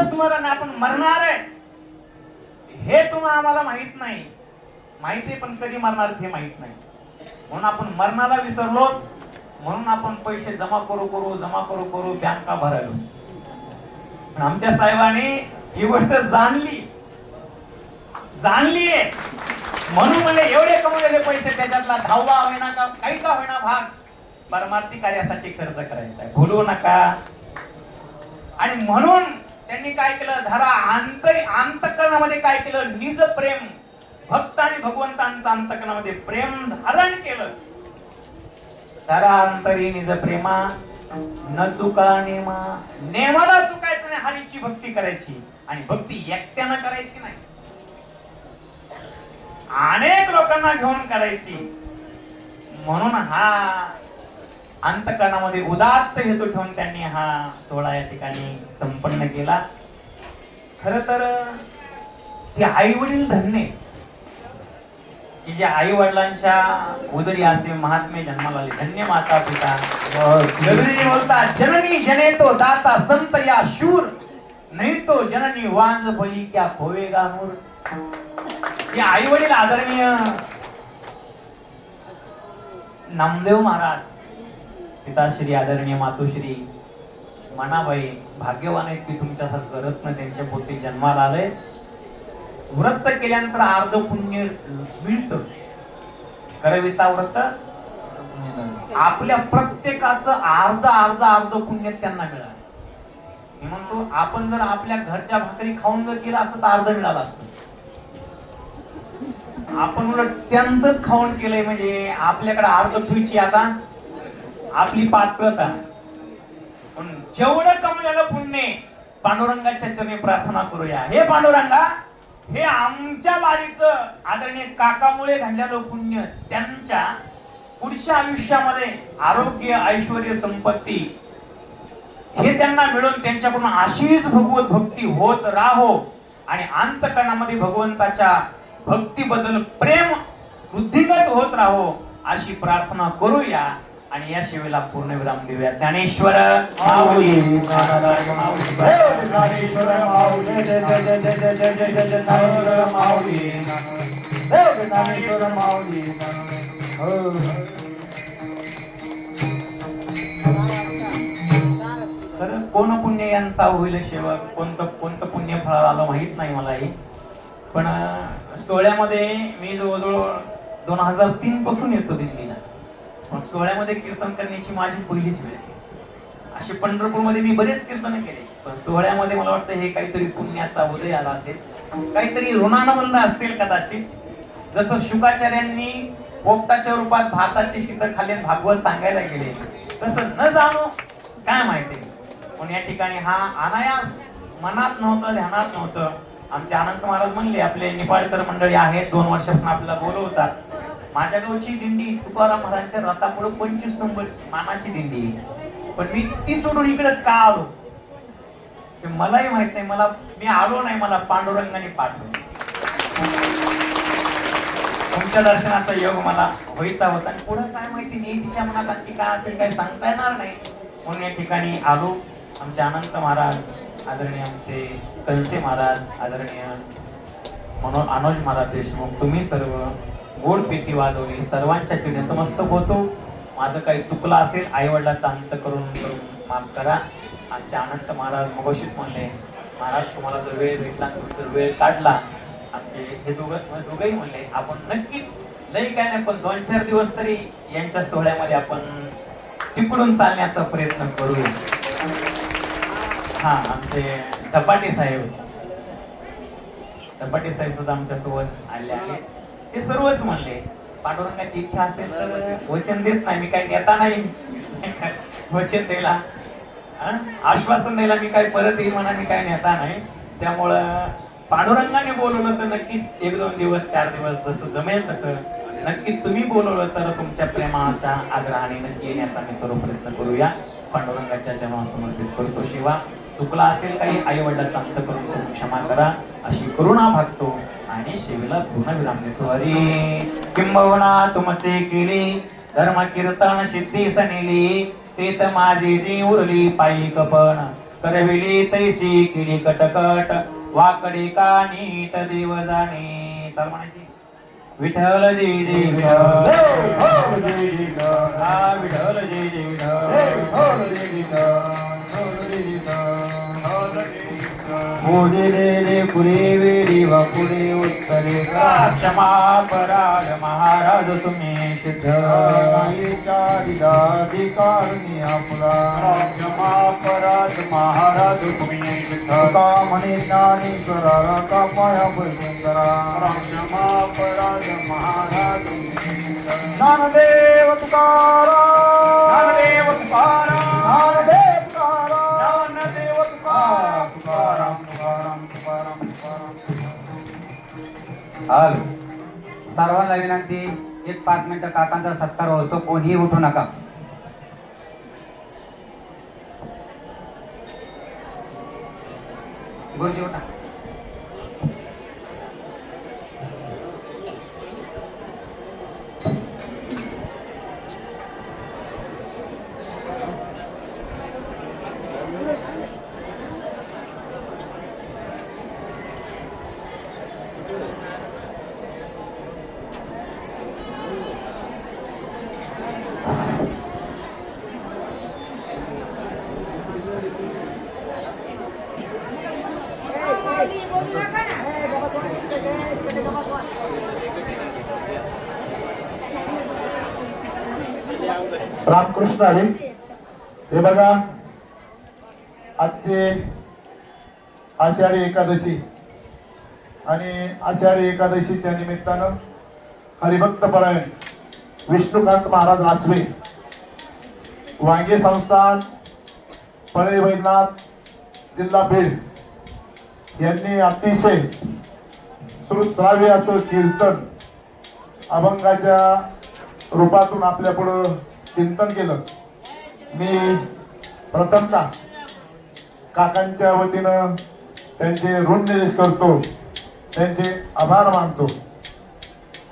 स्मरण आपण मरणार आहे. हे तुम्हाला आम्हाला माहीत नाही. माहिती आहे पण कधी मरणार हे माहीत नाही. म्हणून आपण मरणाला विसरलो. म्हणून आपण पैसे जमा करू करू जमा करू करू बँका भरायलो. पण आमच्या साहेबांनी ही गोष्ट जाणली. जाणली म्हणून म्हणजे एवढे कमवलेले पैसे त्याच्यातला धावा होईना का काही का होईना भाग. परमार्थी कार्यासाठी खर्च करायचा आहे. नका. आणि म्हणून त्यांनी काय केलं? धरा आंतर अंतकरणामध्ये काय केलं? निज प्रेम भक्त आणि भगवंतांचं अंतकरणामध्ये प्रेम धारण केलं. धरा अंतरी निज प्रेमा न चुका नेमा. नेमाला चुकायचं नाही हरीची भक्ती करायची. आणि भक्ती एकट्यानं करायची नाही. अनेक लोकांना घेऊन करायची. म्हणून हा अंतकरणामध्ये उदात्त हेतू ठेवून त्यांनी हा सोहळा या ठिकाणी संपन्न केला. खर तर ते आई वडील धन्य की जे आई वडिलांच्या उदरी असे महात्मे जन्माला आले. धन्य माता पिता जननी बोलतात जननी जने तो दाता संत या शूर. नाही तो जननी वांज बली क्या खोवेगा नूर हे आई वडील आदरणीय नामदेव महाराज पिताश्री आदरणीय मातोश्री मनाबाई भाग्यवान आहेत की तुमच्यासारखं रत्न त्यांच्या पोटी जन्माला आलंय. व्रत केल्यानंतर अर्ध पुण्य मिळत. करविता व्रत? आपल्या प्रत्येकाचं अर्ध अर्ध अर्ध पुण्य त्यांना मिळालं. मी म्हणतो आपण जर आपल्या घरच्या भाकरी खाऊन जर केलं असतं तर अर्ध मिळालं असत. आपण उलट त्यांचंच खाऊन केलंय म्हणजे आपल्याकडे अर्ध ठुईची आता आपली पात्रता पण जेवढं कमलेलं पुण्य पांडुरंगाच्या चरणी प्रार्थना करूया. हे पांडुरंगा हे आमच्या बारीचं आदरणीय काकामुळे घडलेलं पुण्य त्यांच्या पुढच्या आयुष्यामध्ये आरोग्य ऐश्वर संपत्ती हे त्यांना मिळून त्यांच्याकडून अशीच भगवत भक्ती होत राहो. आणि अंतकरणामध्ये भगवंताच्या भक्तीबद्दल प्रेम वृद्धिंगत होत राहो अशी प्रार्थना करूया. आणि या शिवेला पूर्णविराम देऊया. ज्ञानेश्वर माऊली. तर कोण पुण्य यांचा होईल शेवट कोणतं कोणतं पुण्य फळाला आलं माहीत नाही मलाही. पण सोहळ्यामध्ये मी जवळजवळ दोन हजार तीन पासून येतो दिल्ली. सोहळ्यामध्ये कीर्तन करण्याची माझी पहिलीच वेळ. आहे. असे पंढरपूरमध्ये मी बरेच कीर्तन केले पण सोहळ्यामध्ये मला वाटतं हे काहीतरी पुण्याचा उदय आला असेल. काहीतरी ऋणानुबंध असतील कदाचित. जसं शुकाचार्यांनी पोपटाच्या रूपात भाताचे शीतळ खाल्ले भागवत सांगायला गेले तसं न जाणो काय माहिती. पण या ठिकाणी हा अनायास मनात नव्हतं ध्यानात नव्हतं. आमचे अनंत महाराज म्हणले आपले निपाळकर मंडळी आहेत दोन वर्षापासून आपल्याला बोलवतात. माझ्या गावची दिंडी तुकाराम महाराजांच्या रथापुढे पंचवीस नंबर मानाची दिंडी. पण मी ती सोडून इकडे का आलो? ते मलाही माहीत नाही. मला मी आलो नाही मला पांडुरंगाने पाठवलं. तुमच्या दर्शनाचा योग मला व्हायचा होता. आणि पुढे काय माहिती नाही तिच्या मनात आणखी काय असेल काही सांगता येणार नाही. म्हणून या ठिकाणी आलो. आमचे अनंत महाराज आदरणीय आमचे कलसे महाराज आदरणीय म्हणून अनुज महाराज देशमुख तुम्ही सर्व गोड पेटी वाजवली सर्वांच्या चिडे नतमस्तक होतो माझं काही चुकलं असेल आई वडिलाचा अंत करून करून माफ करा. आमचे अनंत महाराज मगोशीच म्हणले महाराज तुम्हाला जर वेळ भेटला तुम्ही जर वेळ काढला आमचे हे दोघं दोघंही म्हणले आपण नक्कीच लई काय नाही पण दोन चार दिवस तरी यांच्या सोहळ्यामध्ये आपण तिकडून चालण्याचा प्रयत्न करू हा आमचे धपाटे साहेब. धपाटे साहेब सुद्धा आमच्यासोबत आले आहेत. ते सर्वच म्हणले. पांडुरंगाची इच्छा असेल तर वचन देत नाही मी काही नेता नाही. वचन द्यायला? आश्वासन द्यायला मी काय परत येईल म्हणा मी काय नेता नाही. त्यामुळं पांडुरंगाने बोलवलं तर नक्कीच एक दोन दिवस चार दिवस जसं जमेल तसं. नक्कीच तुम्ही बोलवलं तर तुमच्या प्रेमाच्या आग्रहाने नक्की येण्याचा मी सर्व प्रयत्न करूया. पांडुरंगाच्या जन्म समर्पित करतो शिवा. चुकला असेल काही आई वडिलाचा अंत करून क्षमा करा. अशी करुणा भागतो आणि शेवीला पूर्ण विराम देतो. अरे किंबहुना तुमचे केली. धर्म कीर्तन सिद्धी सनेली. ते तर माझी जी उरली पायी कपण. करविली तैसी केली कटकट. वाकडे कानीट देव जाणे. चाल म्हणायची. विठ्ठल जय जय विठ्ठल. हा विठ्ठल जय जय पुरे वेळी वा पुढे उत्तरे क्षमा पराध महाराज तुम्ही क्षमा पराध महाराज तुम्ही का म्हणे ज्ञानेश्वरा का पाया बसून करा क्षमा महाराज तुम्ही ज्ञानदेव तुकाराम. ज्ञानदेव हॅलो सर्वांना विनंती एक पाच मिनिटं काकांचा सत्कार होतो कोणीही उठू नका. गुरुजी उठा. रामकृष्ण हरी हे बघा आजचे आषाढी एकादशी आणि आषाढी एकादशीच्या निमित्तानं हरिभक्त परायण विष्णुकांत महाराज आसवे वांगे संस्थान पळे वैद्यनाथ जिल्हा बीड यांनी अतिशय श्रुश्राव्य असं कीर्तन अभंगाच्या रूपातून आपल्या पुढं चिंतन केलं. मी प्रथमतः काकांच्या वतीनं त्यांचे ऋण निवेश करतो. त्यांचे आभार मानतो.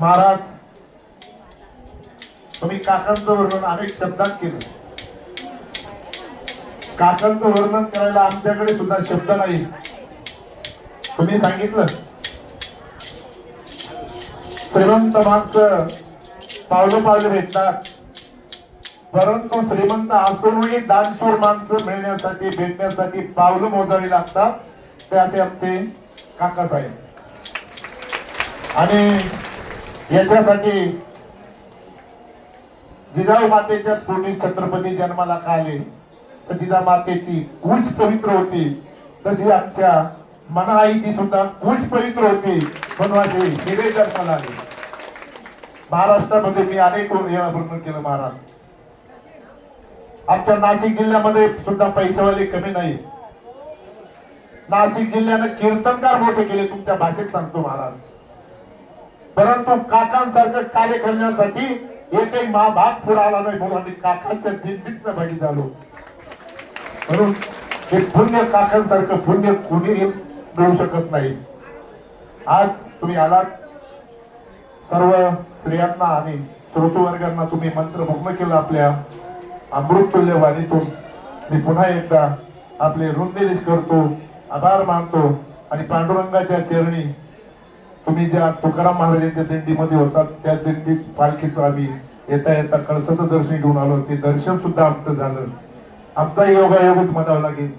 महाराज तुम्ही काकांचं वर्णन अनेक शब्दात केलं. काकांचं वर्णन करायला आमच्याकडे सुद्धा शब्द नाही. तुम्ही सांगितलं. श्रीमंत माणसं पावलं पावलं भेटतात. परंतु श्रीमंत असूनही दानशूर माणसं मिळण्यासाठी भेटण्यासाठी पावलं मोजावी लागतात. ते असे आमचे काका साहेब. आणि याच्यासाठी जिजाऊ मातेच्या पोटी छत्रपती जन्माला का आले? तर जिजा मातेची कुश पवित्र होती. तशी आमच्या मनाईची सुद्धा कुश पवित्र होती. म्हणून हिरे जन्माला आले. महाराष्ट्रामध्ये मी अनेक वेळा भ्रमण केलं महाराज. आमच्या नाशिक जिल्ह्यामध्ये सुद्धा पैसेवाले कमी नाही. नाशिक जिल्ह्यानं कीर्तनकार मोठे केले तुमच्या भाषेत सांगतो महाराज. परंतु काकांसारखं कार्य करण्यासाठी एकही महाभाग पुढे आला नाही म्हणून आम्ही काकांच्या दिंडीत सहभागी झालो. म्हणून हे पुण्य काकांसारखं पुण्य कोणीही मिळू शकत नाही. आज तुम्ही आलात. सर्व स्त्रियांना आणि श्रोतवर्गांना तुम्ही मंत्रभग्न केलं आपल्या अमृततुल्य वाणीतून मी पुन्हा एकदा आपले ऋणनिवेश करतो आभार मानतो आणि पांडुरंगाच्या चरणी तुम्ही ज्या तुकाराम महाराजांच्या दिंडीमध्ये होतात त्या दिंडीत पालखीचं आम्ही येता येता कळसाचं दर्शन घेऊन आलो. ते दर्शन सुद्धा आमचं झालं. आमचा योगायोगच म्हणावा लागेल.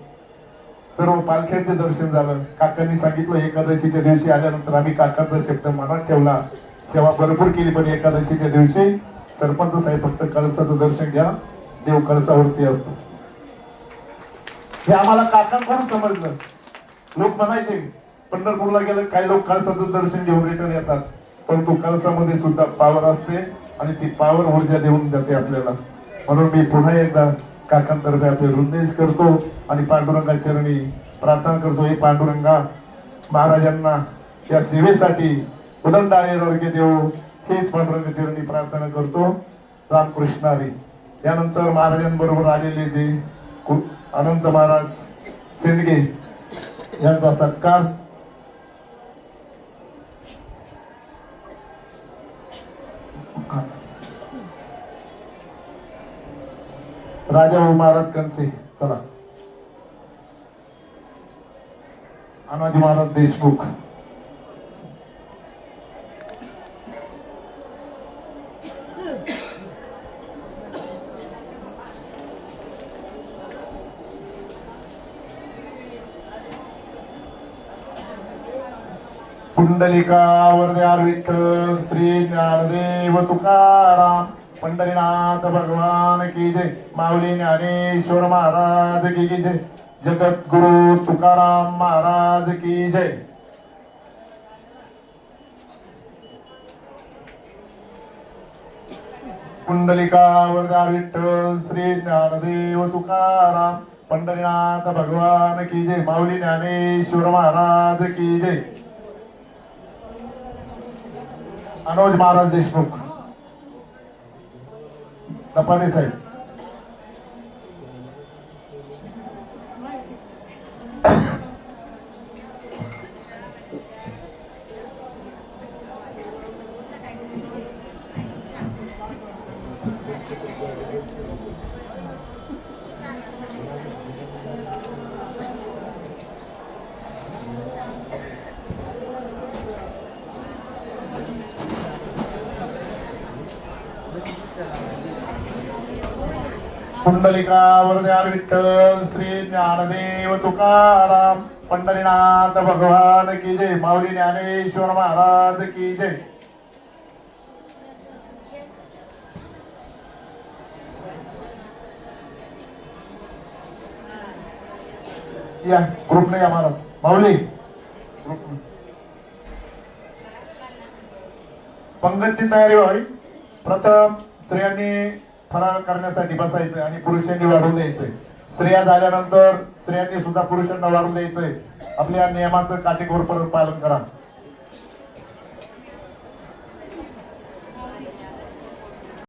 सर्व पालख्यांचे दर्शन झालं. काकांनी सांगितलं एकादशीच्या दिवशी आल्यानंतर आम्ही काकांचा शब्द मनात ठेवला. सेवा भरपूर केली पण एकादशीच्या दिवशी सरपंच साहेब फक्त कळसाचं दर्शन घ्या. देव कळसावरती असतो. हे आम्हाला काकांकडून समजलं. लोक म्हणायचे पंढरपूरला गेलं काही लोक कळसाचं दर्शन घेऊन रिटर्न येतात. परंतु कळसामध्ये सुद्धा पावर असते आणि ती पावर ऊर्जा देऊन जाते आपल्याला. म्हणून मी पुन्हा एकदा काकांतर्फे आपले वृंदेश करतो आणि पांडुरंगा चरणी प्रार्थना करतो. हे पांडुरंगा महाराजांना या सेवेसाठी उदंड आरोग्य देव हेच पांडुरंग चरणी प्रार्थना करतो. रामकृष्णारी त्यानंतर महाराजांबरोबर आलेले जे अनंत महाराज सेंडगे यांचा सत्कार. राजा महाराज कनसे चला. अनाजी महाराज देशमुख. कुंडलिका वरद्यार विठ्ठल श्री ज्ञानदेव तुकाराम पंढरीनाथ भगवान की जय. माऊली ज्ञानेश्वर महाराज की जय. जगद्गुरु तुकाराम महाराज की जय. कुंडलिका वरदार विठ्ठल श्री ज्ञानदेव तुकाराम पंढरीनाथ भगवान की जय. माऊली ज्ञानेश्वर महाराज की जय. अनुज महाराज देशमुख दपाने साहेब पुंडलिका वरद्यार विठ्ठल श्री ज्ञानदेव तुकाराम पंढरीनाथ भगवान की जय माऊली ज्ञानेश्वर महाराज की जय. या ग्रुपने नाही महाराज. माऊली. पंगतची तयारी व्हावी. प्रथम स्त्रियांनी फराळ करण्यासाठी बसायचं आणि पुरुषांनी वाढून द्यायचंय स्त्रिया झाल्यानंतर स्त्रियांनी सुद्धा पुरुषांना वाढून द्यायचंय आपल्या नियमाचं काटेकोरपणे पालन करा.